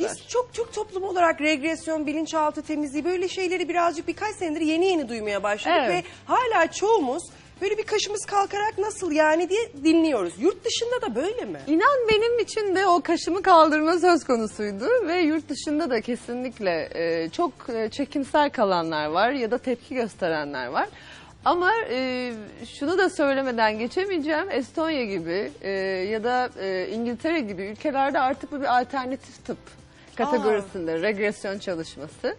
etmişler. Biz çok çok toplum olarak regresyon, bilinçaltı temizliği böyle şeyleri birazcık birkaç senedir yeni yeni duymaya başladık Evet. ve hala çoğumuz böyle bir kaşımız kalkarak nasıl yani diye dinliyoruz. Yurt dışında da böyle mi? İnan benim için de o kaşımı kaldırma söz konusuydu ve yurt dışında da kesinlikle e, çok e, çekimsel kalanlar var ya da tepki gösterenler var. Ama e, şunu da söylemeden geçemeyeceğim. Estonya gibi e, ya da e, İngiltere gibi ülkelerde artık bu bir alternatif tıp kategorisinde regresyon çalışması.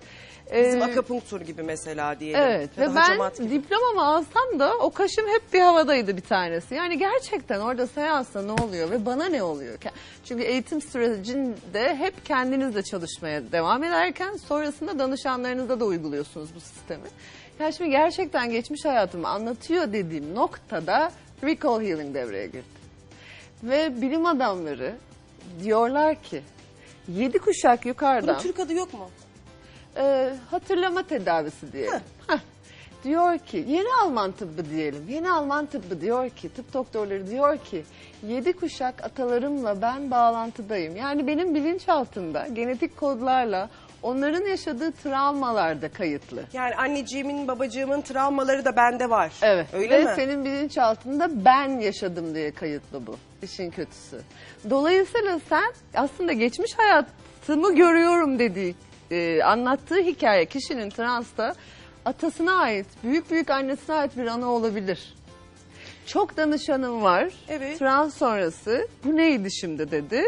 Bizim E, akupunktur gibi mesela diyelim. Evet Ya da ve ben hacamat gibi. diplomamı alsam da o kaşım hep bir havadaydı bir tanesi. Yani gerçekten orada seansta ne oluyor ve bana ne oluyor? Ke- Çünkü eğitim sürecinde hep kendinizle çalışmaya devam ederken sonrasında danışanlarınızda da uyguluyorsunuz bu sistemi. Yani şimdi gerçekten geçmiş hayatımı anlatıyor dediğim noktada recall healing devreye girdi. Ve bilim adamları diyorlar ki yedi kuşak yukarıdan... Bunun Türk adı yok mu? Ee, hatırlama tedavisi diyelim. Heh. Diyor ki yeni Alman tıbbı diyelim. Yeni Alman tıbbı diyor ki tıp doktorları diyor ki yedi kuşak atalarımla ben bağlantıdayım. Yani benim bilinçaltımda genetik kodlarla onların yaşadığı travmalar da kayıtlı. Yani anneciğimin, babacığımın travmaları da bende var. Evet. Öyle Ve mi? senin bilinçaltında ben yaşadım diye kayıtlı bu. İşin kötüsü. Dolayısıyla sen aslında geçmiş hayatımı görüyorum dediği, e, anlattığı hikaye kişinin transta atasına ait, büyük büyük annesine ait bir ana olabilir. Çok danışanım var. Evet. Trans sonrası bu neydi şimdi dedi.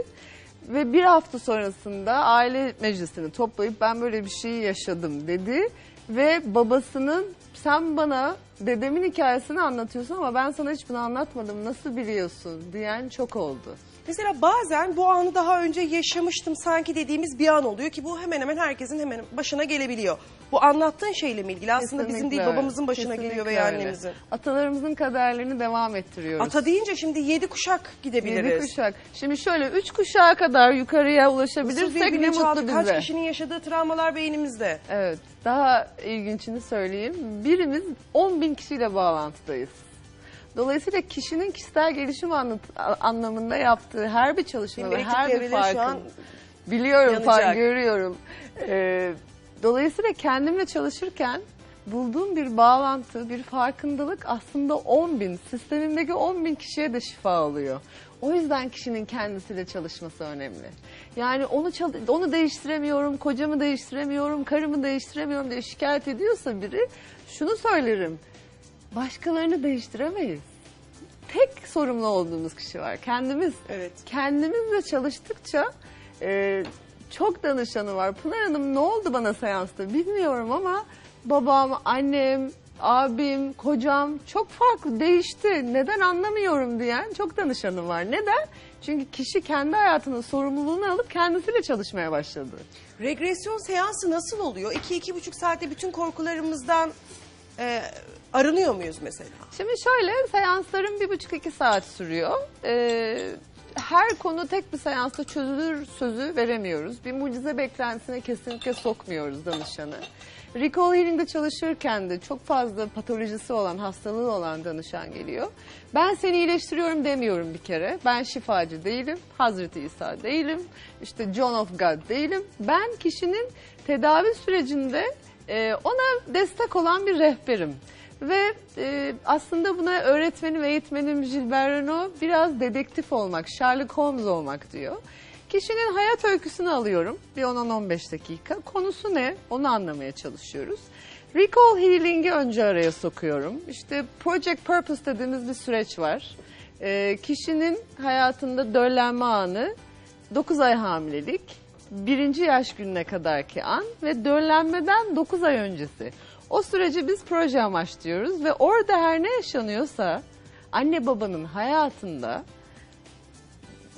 Ve bir hafta sonrasında aile meclisini toplayıp ben böyle bir şey yaşadım dedi. Ve babasının sen bana dedemin hikayesini anlatıyorsun ama ben sana hiç bunu anlatmadım nasıl biliyorsun diyen çok oldu. Mesela bazen bu anı daha önce yaşamıştım sanki dediğimiz bir an oluyor ki bu hemen hemen herkesin hemen başına gelebiliyor. Bu anlattığın şeyle mi ilgili? Aslında bizim Kesinlikle değil öyle. babamızın başına Kesinlikle geliyor veya öyle. annemizin. Atalarımızın kaderlerini devam ettiriyoruz. Ata deyince şimdi yedi kuşak gidebiliriz. Yedi kuşak. Şimdi şöyle üç kuşağa kadar yukarıya ulaşabilirsek ne mutlu Kaç bize. kişinin yaşadığı travmalar beynimizde. Evet. Daha ilginçini söyleyeyim. Birimiz 10 bin kişiyle bağlantıdayız. Dolayısıyla kişinin kişisel gelişim anlat- anlamında yaptığı her bir çalışma ve her bir şu farkın an biliyorum fark görüyorum. Ee, dolayısıyla kendimle çalışırken bulduğum bir bağlantı, bir farkındalık aslında 10 bin, sistemimdeki 10 bin kişiye de şifa oluyor. O yüzden kişinin kendisiyle çalışması önemli. Yani onu onu değiştiremiyorum, kocamı değiştiremiyorum, karımı değiştiremiyorum diye şikayet ediyorsa biri şunu söylerim. Başkalarını değiştiremeyiz. Tek sorumlu olduğumuz kişi var. Kendimiz. Evet. Kendimizle çalıştıkça e, çok danışanı var. Pınar Hanım ne oldu bana seansta bilmiyorum ama babam, annem, abim, kocam çok farklı değişti. Neden anlamıyorum diyen çok danışanı var. Neden? Çünkü kişi kendi hayatının sorumluluğunu alıp kendisiyle çalışmaya başladı. Regresyon seansı nasıl oluyor? İki, iki buçuk saatte bütün korkularımızdan e, arınıyor muyuz mesela? Şimdi şöyle seanslarım bir buçuk iki saat sürüyor. Ee, her konu tek bir seansta çözülür sözü veremiyoruz. Bir mucize beklentisine kesinlikle sokmuyoruz danışanı. Recall Healing'de çalışırken de çok fazla patolojisi olan, hastalığı olan danışan geliyor. Ben seni iyileştiriyorum demiyorum bir kere. Ben şifacı değilim, Hazreti İsa değilim, işte John of God değilim. Ben kişinin tedavi sürecinde e, ona destek olan bir rehberim. Ve e, aslında buna öğretmenim, eğitmenim Gilbert Renault biraz dedektif olmak, Sherlock Holmes olmak diyor. Kişinin hayat öyküsünü alıyorum bir 10-15 dakika. Konusu ne? Onu anlamaya çalışıyoruz. Recall Healing'i önce araya sokuyorum. İşte Project Purpose dediğimiz bir süreç var. E, kişinin hayatında döllenme anı, 9 ay hamilelik, birinci yaş gününe kadarki an ve döllenmeden 9 ay öncesi. O süreci biz proje amaçlıyoruz ve orada her ne yaşanıyorsa anne babanın hayatında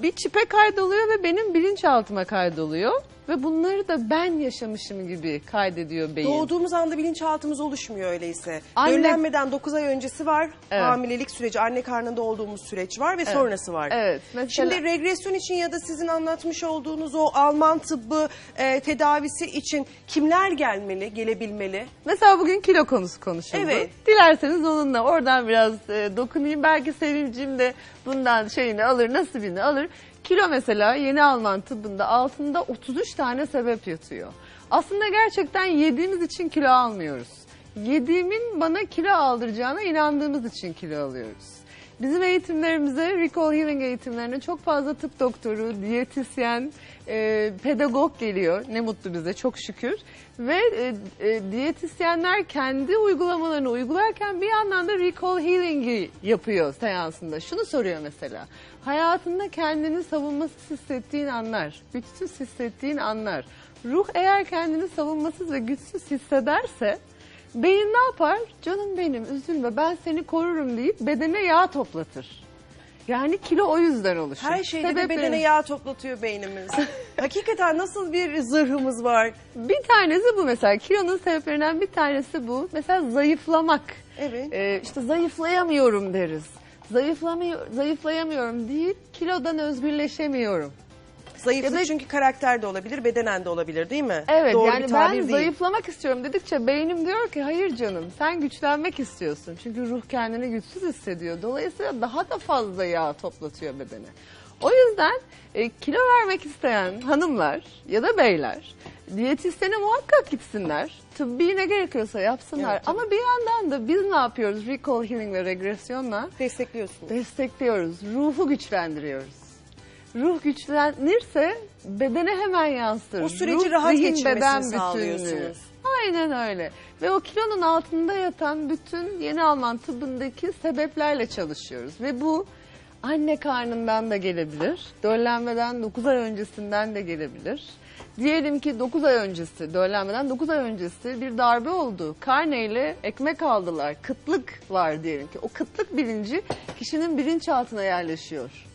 bir çipe kaydoluyor ve benim bilinçaltıma kaydoluyor. Ve bunları da ben yaşamışım gibi kaydediyor beyin. Doğduğumuz anda bilinçaltımız oluşmuyor öyleyse. Anne- Döllenmeden 9 ay öncesi var. Evet. Hamilelik süreci, anne karnında olduğumuz süreç var ve sonrası var. Evet. Mesela, Şimdi regresyon için ya da sizin anlatmış olduğunuz o Alman tıbbı e, tedavisi için kimler gelmeli, gelebilmeli? mesela bugün kilo konusu konuşuldu. Evet. Dilerseniz onunla oradan biraz e, dokunayım. Belki Sevimciğim de bundan şeyini alır, nasibini alır. Kilo mesela yeni Alman tıbbında altında 33 tane sebep yatıyor. Aslında gerçekten yediğimiz için kilo almıyoruz. Yediğimin bana kilo aldıracağına inandığımız için kilo alıyoruz. Bizim eğitimlerimize, Recall Healing eğitimlerine çok fazla tıp doktoru, diyetisyen, e, pedagog geliyor. Ne mutlu bize çok şükür. Ve e, e, diyetisyenler kendi uygulamalarını uygularken bir yandan da Recall Healing'i yapıyor seansında. Şunu soruyor mesela. Hayatında kendini savunmasız hissettiğin anlar, güçsüz hissettiğin anlar. Ruh eğer kendini savunmasız ve güçsüz hissederse Beyin ne yapar? Canım benim üzülme ben seni korurum deyip bedene yağ toplatır. Yani kilo o yüzden oluşur. Her şeyde de Sebepleri- bedene yağ toplatıyor beynimiz. Hakikaten nasıl bir zırhımız var. Bir tanesi bu mesela. Kilonun sebeplerinden bir tanesi bu. Mesela zayıflamak. Evet. Ee, işte zayıflayamıyorum deriz. Zayıflamıyor, zayıflayamıyorum değil, kilodan özgürleşemiyorum. Zayıflık da- çünkü karakter de olabilir, bedenen de olabilir değil mi? Evet Doğru yani ben değil. zayıflamak istiyorum dedikçe beynim diyor ki hayır canım sen güçlenmek istiyorsun. Çünkü ruh kendini güçsüz hissediyor. Dolayısıyla daha da fazla yağ toplatıyor bedene. O yüzden e, kilo vermek isteyen hanımlar ya da beyler diyetisyene muhakkak gitsinler. Tıbbi ne gerekiyorsa yapsınlar. Evet. Ama bir yandan da biz ne yapıyoruz? Recall healing ve regresyonla Destekliyorsun. destekliyoruz. Ruhu güçlendiriyoruz. Ruh güçlenirse bedene hemen yansır. O süreci Ruh, rahat zihin, geçirmesini beden sağlıyorsunuz. Aynen öyle. Ve o kilonun altında yatan bütün yeni Alman tıbbındaki sebeplerle çalışıyoruz. Ve bu anne karnından da gelebilir. Döllenmeden 9 ay öncesinden de gelebilir. Diyelim ki 9 ay öncesi, döllenmeden 9 ay öncesi bir darbe oldu. Karneyle ekmek aldılar. Kıtlık var diyelim ki. O kıtlık bilinci kişinin bilinçaltına yerleşiyor.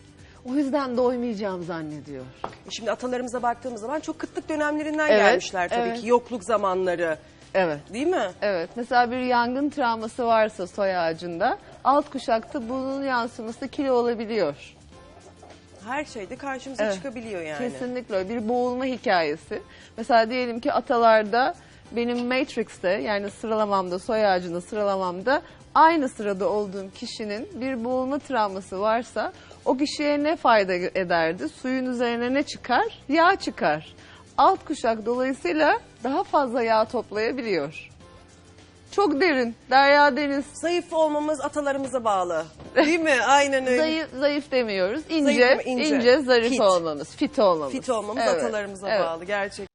O yüzden doymayacağım zannediyor. Şimdi atalarımıza baktığımız zaman çok kıtlık dönemlerinden Evet, gelmişler tabii evet. ki. Yokluk zamanları Evet. değil mi? Evet. Mesela bir yangın travması varsa soy ağacında alt kuşakta bunun yansıması kilo olabiliyor. Her şeyde karşımıza Evet. çıkabiliyor yani. Kesinlikle öyle. bir boğulma hikayesi. Mesela diyelim ki atalarda benim Matrix'te yani sıralamamda soy ağacında sıralamamda aynı sırada olduğum kişinin bir boğulma travması varsa o kişiye ne fayda ederdi? Suyun üzerine ne çıkar? Yağ çıkar. Alt kuşak dolayısıyla daha fazla yağ toplayabiliyor. Çok derin. Derya deniz. Zayıf olmamız atalarımıza bağlı. Değil mi? Aynen öyle. Zayıf, zayıf demiyoruz. İnce, Zayıf ince, ince. zarif Fit. olmamız, fit olmamız. Fit olmamız Evet, atalarımıza evet. bağlı gerçekten.